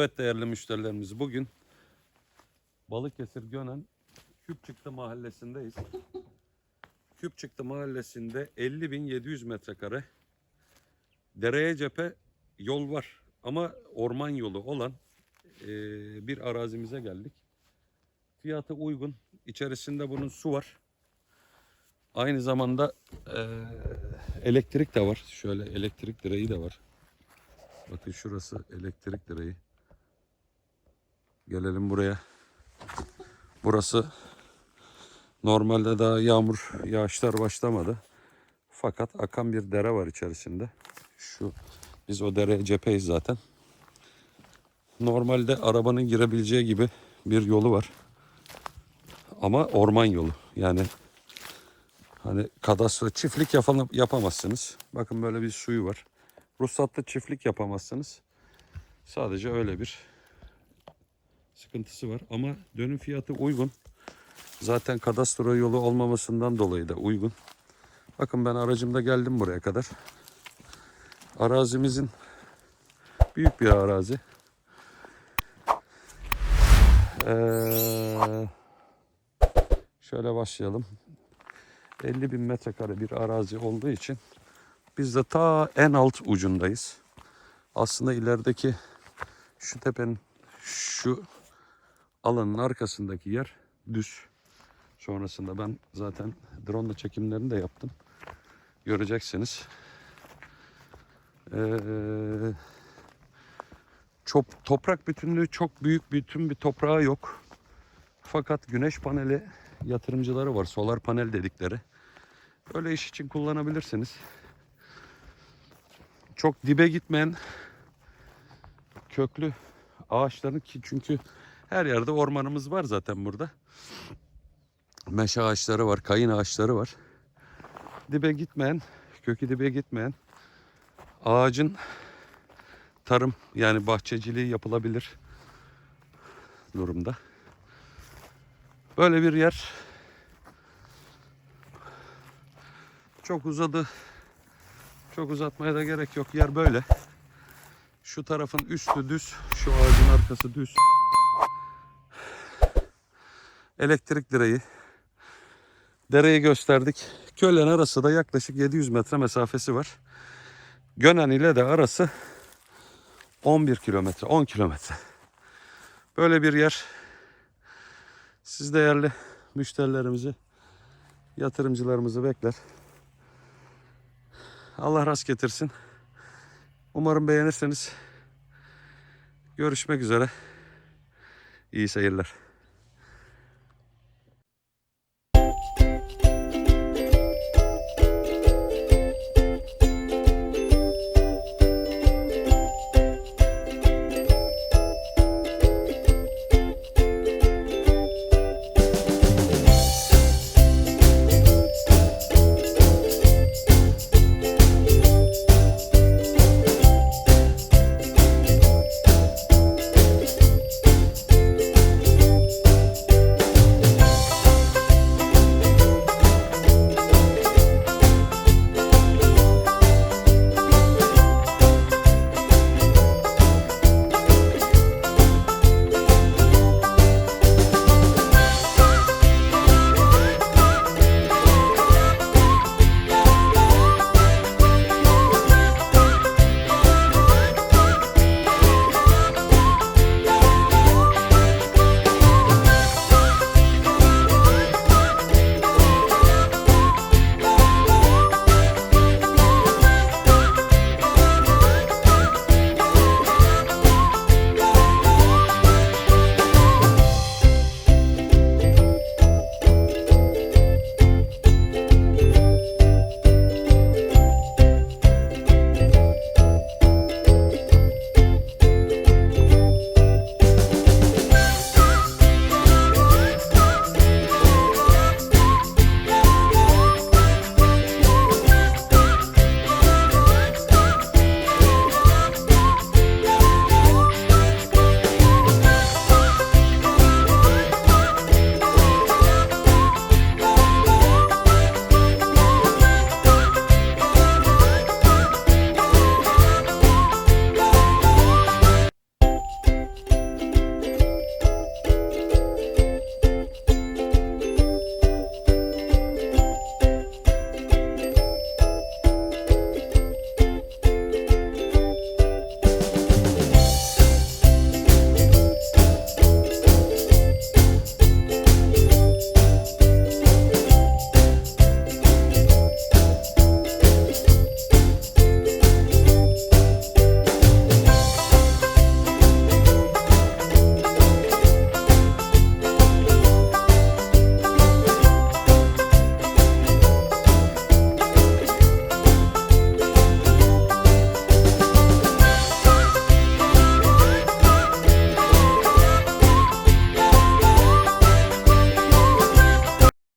Evet değerli müşterilerimiz bugün Balıkesir Gönen Küpçıktı mahallesindeyiz. Küpçıktı mahallesinde 50.700 metrekare dereye cephe yol var ama orman yolu olan eee, bir arazimize geldik. Fiyatı uygun. İçerisinde bunun su var. Aynı zamanda eee, elektrik de var. Şöyle elektrik direği de var. Bakın şurası elektrik direği. Gelelim buraya. Burası normalde daha yağmur yağışlar başlamadı. Fakat akan bir dere var içerisinde. Şu biz o dereye cepheyiz zaten. Normalde arabanın girebileceği gibi bir yolu var. Ama orman yolu. Yani hani kadastro çiftlik yapam- yapamazsınız. Bakın böyle bir suyu var. Ruhsatlı çiftlik yapamazsınız. Sadece öyle bir sıkıntısı var. Ama dönüm fiyatı uygun. Zaten kadastro yolu olmamasından dolayı da uygun. Bakın ben aracımda geldim buraya kadar. Arazimizin büyük bir arazi. Ee, şöyle başlayalım. 50 bin metrekare bir arazi olduğu için biz de ta en alt ucundayız. Aslında ilerideki şu tepenin şu alanın arkasındaki yer düz. Sonrasında ben zaten drone ile çekimlerini de yaptım. Göreceksiniz. Ee, çok toprak bütünlüğü çok büyük bütün bir toprağı yok. Fakat güneş paneli yatırımcıları var. Solar panel dedikleri. Böyle iş için kullanabilirsiniz. Çok dibe gitmeyen köklü ağaçların ki çünkü her yerde ormanımız var zaten burada. Meşe ağaçları var, kayın ağaçları var. Dibe gitmeyen, kökü dibe gitmeyen ağacın tarım yani bahçeciliği yapılabilir durumda. Böyle bir yer çok uzadı. Çok uzatmaya da gerek yok. Yer böyle. Şu tarafın üstü düz, şu ağacın arkası düz. Elektrik direği. Dereyi gösterdik. Köylen arası da yaklaşık 700 metre mesafesi var. Gönen ile de arası 11 kilometre, 10 kilometre. Böyle bir yer. Siz değerli müşterilerimizi, yatırımcılarımızı bekler. Allah rast getirsin. Umarım beğenirseniz. Görüşmek üzere. İyi seyirler.